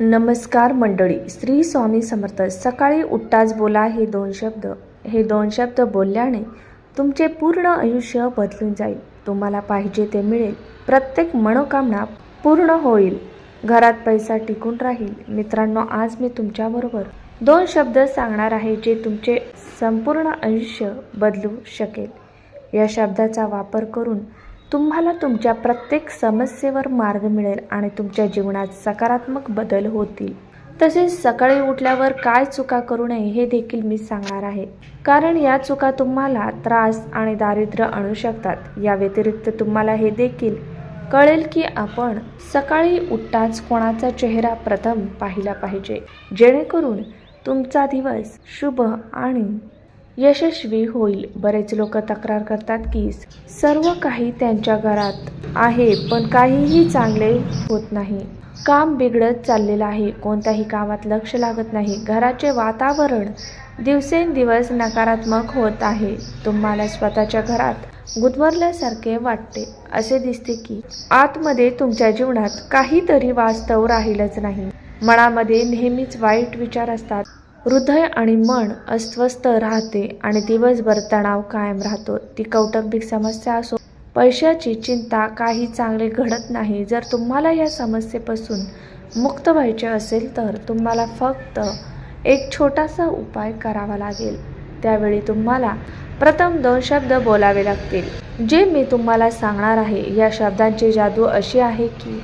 नमस्कार मंडळी श्री स्वामी समर्थ. सकाळी उठताच बोला हे दोन शब्द. हे दोन शब्द बोलल्याने तुमचे पूर्ण आयुष्य बदलून जाईल. तुम्हाला पाहिजे ते मिळेल. प्रत्येक मनोकामना पूर्ण होईल. घरात पैसा टिकून राहील. मित्रांनो आज मी तुमच्याबरोबर दोन शब्द सांगणार आहे जे तुमचे संपूर्ण आयुष्य बदलू शकेल. या शब्दाचा वापर करून तुम्हाला तुमच्या प्रत्येक समस्येवर मार्ग मिळेल आणि तुमच्या जीवनात सकारात्मक बदल होतील. तसेच सकाळी उठल्यावर काय चुका करू नये हे देखील मी सांगणार आहे. कारण या चुका तुम्हाला त्रास आणि दारिद्र्य आणू शकतात. या व्यतिरिक्त तुम्हाला हे देखील कळेल की आपण सकाळी उठताच कोणाचा चेहरा प्रथम पाहिला पाहिजे. जेणेकरून तुमचा दिवस शुभ आणि यशस्वी होईल. बरेच लोक तक्रार करतात की सर्व काही त्यांच्या घरात आहे पण काहीही चांगले होत नाही. काम बिघडत चाललेलं आहे. कोणत्याही कामात लक्ष लागत नाही. घराचे वातावरण दिवसेंदिवस नकारात्मक होत आहे. तुम्हाला स्वतःच्या घरात गुदमरल्यासारखे वाटते. असे दिसते की आतमध्ये तुमच्या जीवनात काहीतरी वास्तव राहीलच नाही. मनामध्ये नेहमीच वाईट विचार असतात. हृदय आणि मन अस्वस्थ राहते आणि दिवसभर तणाव कायम राहतो. ती कौटुंबिक समस्या असो पैशाची चिंता काही चांगले घडत नाही. जर तुम्हाला या समस्येपासून मुक्त व्हायचे असेल तर तुम्हाला फक्त एक छोटासा उपाय करावा लागेल. त्यावेळी तुम्हाला प्रथम दोन शब्द बोलावे लागतील. जे मी तुम्हाला सांगणार आहे या शब्दांची जादू अशी आहे की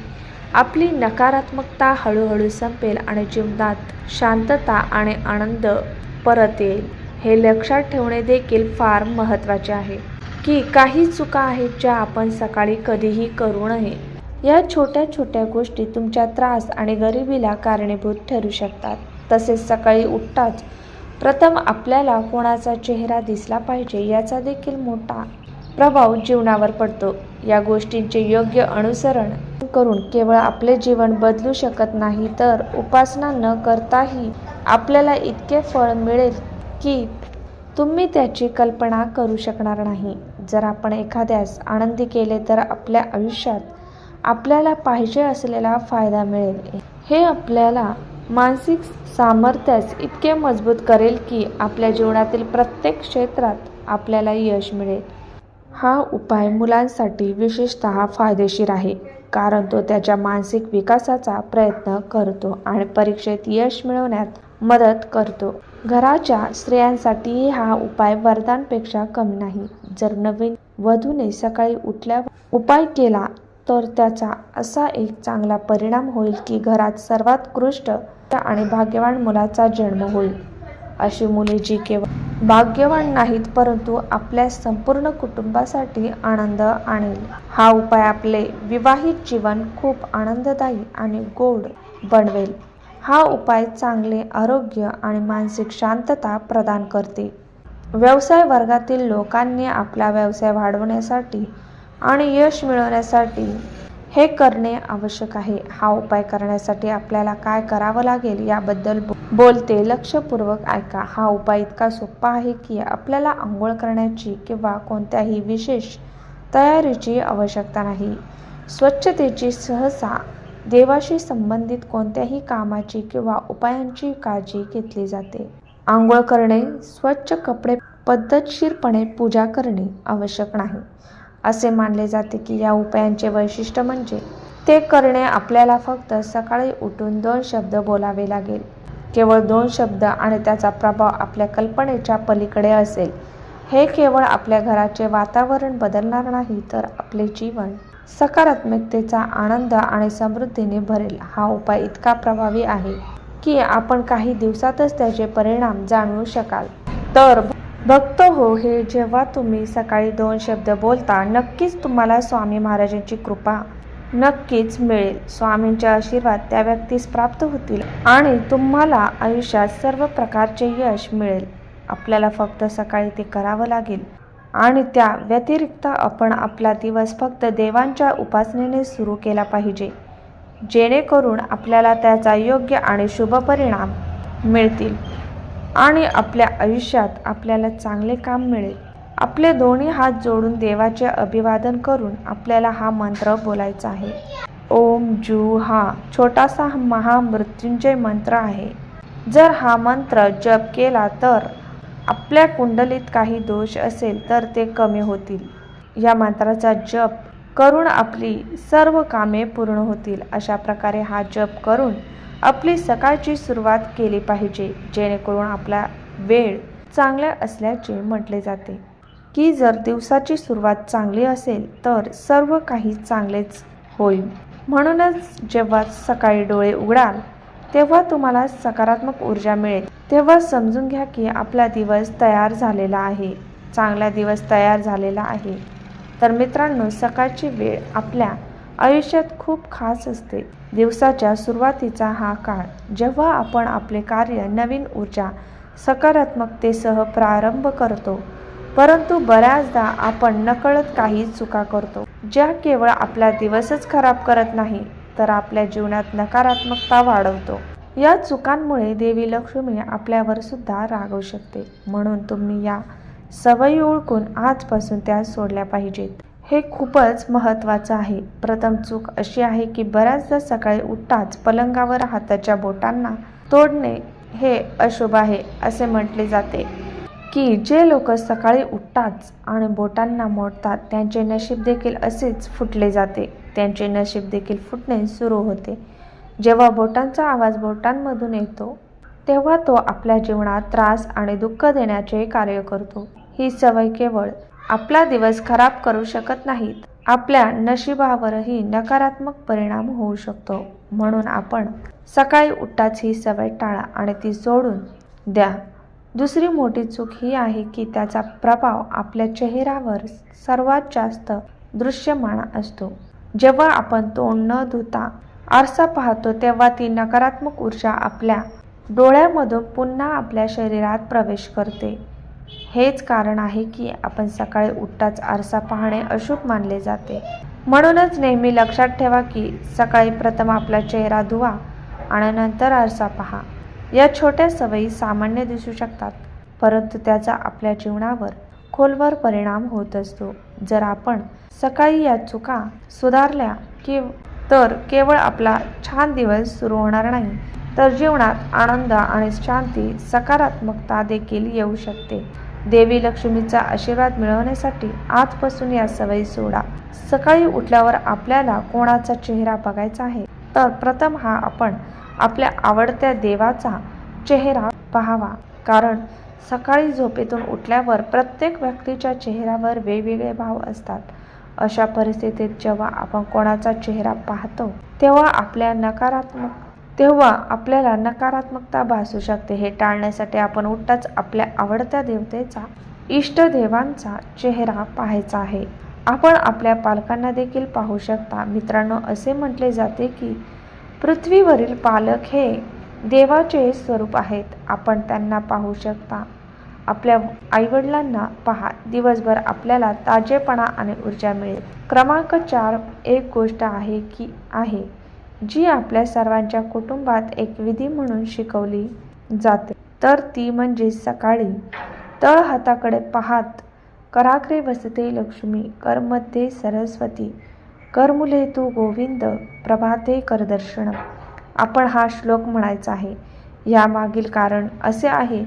आपली नकारात्मकता हळूहळू संपेल आणि जीवनात शांतता आणि आनंद परत येईल. हे लक्षात ठेवणे देखील फार महत्त्वाचे आहे की काही चुका आहेत ज्या आपण सकाळी कधीही करू नये. या छोट्या छोट्या गोष्टी तुमच्या त्रास आणि गरिबीला कारणीभूत ठरू शकतात. तसेच सकाळी उठताच प्रथम आपल्याला कोणाचा चेहरा दिसला पाहिजे याचा देखील मोठा प्रभाव जीवनावर पडतो. या गोष्टींचे योग्य अनुसरण करून केवळ आपले जीवन बदलू शकत नाही तर उपासना न करताही आपल्याला इतके फळ मिळेल की तुम्ही त्याची कल्पना करू शकणार नाही. जर आपण एखाद्यास आनंदी केले तर आपल्या आयुष्यात आपल्याला पाहिजे असलेला फायदा मिळेल. हे आपल्याला मानसिक सामर्थ्यास इतके मजबूत करेल की आपल्या जीवनातील प्रत्येक क्षेत्रात आपल्याला यश मिळेल. हा उपाय मुलांसाठी विशेषतः फायदेशीर आहे. कारण तो त्याच्या मानसिक विकासाचा प्रयत्न करतो आणि परीक्षेत यश मिळवण्यात मदत करतो. घराच्या स्त्रियांसाठी हा उपाय वरदानपेक्षा कमी नाही. जर नवीन वधूने सकाळी उठल्यावर उपाय केला तर त्याचा असा एक चांगला परिणाम होईल की घरात सर्वात कृष्ट आणि भाग्यवान मुलाचा जन्म होईल. अशी मुले जी केवळ भाग्यवान नाहीत परंतु आपल्या संपूर्ण कुटुंबासाठी आनंद आणेल. हा उपाय आपले विवाहित जीवन खूप आनंददायी आणि गोड बनवेल. हा उपाय चांगले आरोग्य आणि मानसिक शांतता प्रदान करते. व्यवसाय वर्गातील लोकांनी आपला व्यवसाय वाढवण्यासाठी आणि यश मिळवण्यासाठी हे करणे आवश्यक आहे. हा उपाय करण्यासाठी आपल्याला काय करावं लागेल याबद्दल बो- बोलते लक्षपूर्वक ऐका हा उपाय इतका सोपा आहे की आपल्याला आंघोळ करण्याची किंवा कोणत्याही विशेष तयारीची आवश्यकता नाही. स्वच्छतेची सहसा देवाशी संबंधित कोणत्याही कामाची किंवा उपायांची काळजी घेतली जाते. आंघोळ करणे स्वच्छ कपडे पद्धतशीरपणे पूजा करणे आवश्यक नाही. असे मानले जाते की या उपायांचे वैशिष्ट्य म्हणजे ते करणे आपल्याला फक्त सकाळी उठून दोन शब्द बोलावे लागेल. केवळ दोन शब्द आणि त्याचा प्रभाव आपल्या कल्पनेच्या पलीकडे असेल. हे केवळ आपल्या घराचे वातावरण बदलणार नाही तर आपले जीवन सकारात्मकतेचा आनंद आणि समृद्धीने भरेल. हा उपाय इतका प्रभावी आहे की आपण काही दिवसातच त्याचे परिणाम जाणवू शकाल. तर भक्त हो हे जेव्हा तुम्ही सकाळी दोन शब्द बोलता नक्कीच तुम्हाला स्वामी महाराजांची कृपा नक्कीच मिळेल. स्वामींचे आशीर्वाद त्या व्यक्तीस प्राप्त होतील आणि तुम्हाला आयुष्यात सर्व प्रकारचे यश मिळेल. आपल्याला फक्त सकाळी ते करावं लागेल. आणि त्या व्यतिरिक्त आपण आपला दिवस फक्त देवांच्या उपासनेने सुरू केला पाहिजे. जेणेकरून आपल्याला त्याचा योग्य आणि शुभ परिणाम मिळतील आणि आपल्या आयुष्यात आपल्याला चांगले काम मिळेल. आपले दोन्ही हात जोडून देवाचे अभिवादन करून आपल्याला हा मंत्र बोलायचा आहे. ओम जू हा छोटासा महामृत्युंजय मंत्र आहे. जर हा मंत्र जप केला तर आपल्या कुंडलीत काही दोष असेल तर ते कमी होतील. या मंत्राचा जप करून आपली सर्व कामे पूर्ण होतील. अशा प्रकारे हा जप करून आपली सकाळची सुरुवात केली पाहिजे जेणेकरून आपला वेळ चांगला असल्याचे म्हटले जाते. की जर दिवसाची सुरुवात चांगली असेल तर सर्व काही चांगलेच होईल. म्हणूनच जेव्हा सकाळी डोळे उघडाल तेव्हा तुम्हाला सकारात्मक ऊर्जा मिळेल. तेव्हा समजून घ्या की आपला दिवस तयार झालेला आहे चांगला दिवस तयार झालेला आहे. तर मित्रांनो सकाळची वेळ आपल्या आयुष्यात खूप खास असते. दिवसाच्या सुरुवातीचा हा काळ जेव्हा आपण आपले कार्य नवीन ऊर्जा सकारात्मकतेसह प्रारंभ करतो परंतु बऱ्याचदा आपण नकळत काही चुका करतो ज्या केवळ आपला दिवसच खराब करत नाही तर आपल्या जीवनात नकारात्मकता वाढवतो. या चुकांमुळे देवी लक्ष्मी आपल्यावर सुद्धा रागवू शकते. म्हणून तुम्ही या सवयी ओळखून आजपासून त्या सोडल्या पाहिजेत. हे खूपच महत्त्वाचं आहे. प्रथम चूक अशी आहे की बऱ्याचदा सकाळी उठताच पलंगावर हाताच्या बोटांना तोडणे हे अशुभ आहे असे म्हटले जाते. की जे लोक सकाळी उठतात आणि बोटांना मोडतात त्यांचे नशीब देखील असेच फुटले जाते. त्यांचे नशीब देखील फुटणे सुरू होते. जेव्हा बोटांचा आवाज बोटांमधून येतो तेव्हा तो आपल्या जीवनात त्रास आणि दुःख देण्याचे कार्य करतो. ही सवय केवळ आपला दिवस खराब करू शकत नाहीत आपल्या नशिबावरही नकारात्मक परिणाम होऊ शकतो. म्हणून आपण सकाळी उठताच ही सवय टाळा आणि ती सोडून द्या. दुसरी मोठी चूक ही आहे की त्याचा प्रभाव आपल्या चेहऱ्यावर सर्वात जास्त दृश्यमान असतो. जेव्हा आपण तोंड न धुता आरसा पाहतो तेव्हा ती नकारात्मक ऊर्जा आपल्या डोळ्यामधून पुन्हा आपल्या शरीरात प्रवेश करते. हेच कारण आहे की आपण सकाळी उठताच आरसा पाहणे अशुभ मानले जाते. म्हणूनच नेहमी लक्षात ठेवा की सकाळी प्रथम आपला चेहरा धुवा आणि नंतर आरसा पहा. या छोट्या सवयी सामान्य दिसू शकतात परंतु त्याचा आपल्या जीवनावर खोलवर परिणाम होत असतो. जर आपण सकाळी या चुका सुधारल्या कि तर केवळ आपला छान दिवस सुरू होणार नाही तर जीवनात आनंद आणि शांती सकारात्मकता देखील येऊ शकते. देवी लक्ष्मीचा आशीर्वाद मिळवण्यासाठी आजपासून या सवयी सोडा. सकाळी उठल्यावर आपल्याला कोणाचा चेहरा बघायचा आहे तर प्रथम हा आपण आपल्या आवडत्या देवाचा चेहरा पाहावा. कारण सकाळी झोपेतून उठल्यावर प्रत्येक व्यक्तीच्या चेहऱ्यावर वेगवेगळे भाव असतात. अशा परिस्थितीत जेव्हा आपण कोणाचा चेहरा पाहतो तेव्हा आपल्या नकारात्मक तेव्हा आपल्याला नकारात्मकता भासू शकते. हे टाळण्यासाठी आपण उठताच आपल्या आवडत्या देवतेचा इष्टदेवांचा चेहरा पाहायचा आहे. आपण आपल्या पालकांना देखील पाहू शकता. मित्रांनो असे म्हटले जाते की पृथ्वीवरील पालक हे देवाचे स्वरूप आहेत. आपण त्यांना पाहू शकता. आपल्या आईवडिलांना पहा. दिवसभर आपल्याला ताजेपणा आणि ऊर्जा मिळेल. क्रमांक चार एक गोष्ट आहे की आहे. जी आपल्या सर्वांच्या कुटुंबात एक विधी म्हणून शिकवली जाते. तर ती म्हणजे सकाळी तळ हाताकडे पाहात कराकरे वसते लक्ष्मी कर्मध्ये सरस्वती करमुले तू गोविंद प्रभाते करदर्शन आपण हा श्लोक म्हणायचा आहे. यामागील कारण असे आहे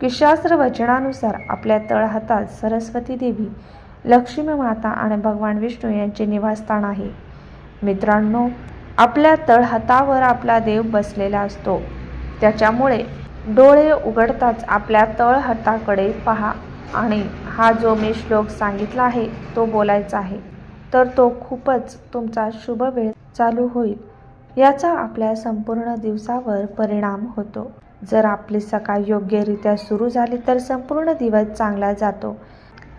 की शास्त्र वचनानुसार आपल्या तळहातात सरस्वती देवी लक्ष्मी माता आणि भगवान विष्णू यांचे निवासस्थान आहे. मित्रांनो आपल्या तळहातावर आपला देव बसलेला असतो. त्याच्यामुळे डोळे उघडताच आपल्या तळहाताकडे पहा आणि हा जो मी श्लोक सांगितला आहे तो बोलायचा आहे. तर तो खूपच तुमचा शुभ वेळ चालू होईल. याचा आपल्या संपूर्ण दिवसावर परिणाम होतो. जर आपली सकाळ योग्यरित्या सुरू झाली तर संपूर्ण दिवस चांगला जातो.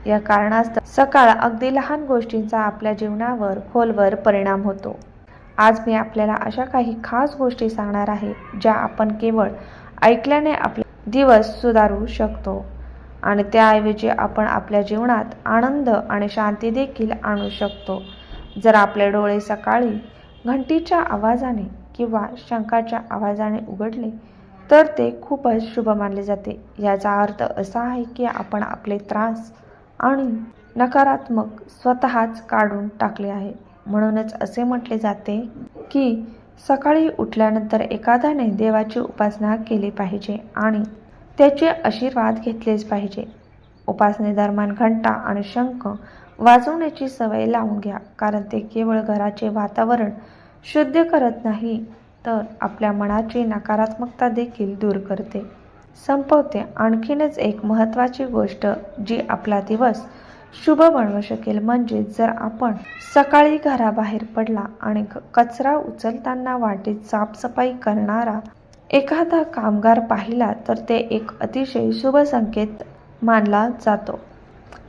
या कारणास्तव सकाळ अगदी लहान गोष्टींचा आपल्या जीवनावर खोलवर परिणाम होतो. आज मी आपल्याला अशा काही खास गोष्टी सांगणार आहे ज्या आपण केवळ ऐकल्याने आपला दिवस सुधारू शकतो. आणि त्याऐवजी आपण आपल्या जीवनात आनंद आणि शांती देखील आणू शकतो. जर आपले डोळे सकाळी घंटीच्या आवाजाने किंवा शंखाच्या आवाजाने उघडले तर ते खूपच शुभ मानले जाते. याचा अर्थ असा आहे की आपण आपले त्रास आणि नकारात्मक स्वतःच काढून टाकले आहे. म्हणूनच असे म्हटले जाते की सकाळी उठल्यानंतर एखाद्याने देवाची उपासना केली पाहिजे आणि त्याचे आशीर्वाद घेतलेच पाहिजे. उपासनेदरम्यान घंटा आणि शंख वाजवण्याची सवय लावून घ्या कारण ते केवळ घराचे वातावरण शुद्ध करत नाही तर आपल्या मनाची नकारात्मकता देखील दूर करते. संपवते आणखीनच एक महत्त्वाची गोष्ट जी आपला दिवस शुभ बनवू शकेल. म्हणजे जर आपण सकाळी घराबाहेर पडला आणि क- कचरा उचलताना वाटेत साफसफाई करणारा एखादा कामगार पाहिला तर ते एक अतिशय शुभ संकेत मानला जातो.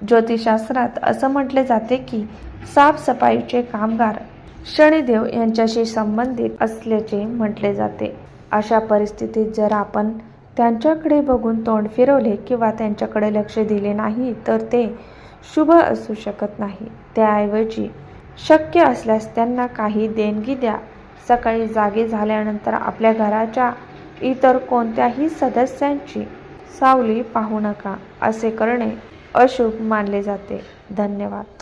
ज्योतिषशास्त्रात असं म्हटले जाते की साफसफाईचे कामगार शनिदेव यांच्याशी संबंधित असल्याचे म्हटले जाते. अशा परिस्थितीत जर आपण त्यांच्याकडे बघून तोंड फिरवले किंवा त्यांच्याकडे लक्ष दिले नाही तर ते शुभ असू शकत नाही. त्याऐवजी शक्य असल्यास त्यांना काही देणगी द्या. सकाळी जागे झाल्यानंतर आपल्या घराच्या इतर कोणत्याही सदस्यांची सावली पाहू नका असे करणे अशुभ मानले जाते. धन्यवाद.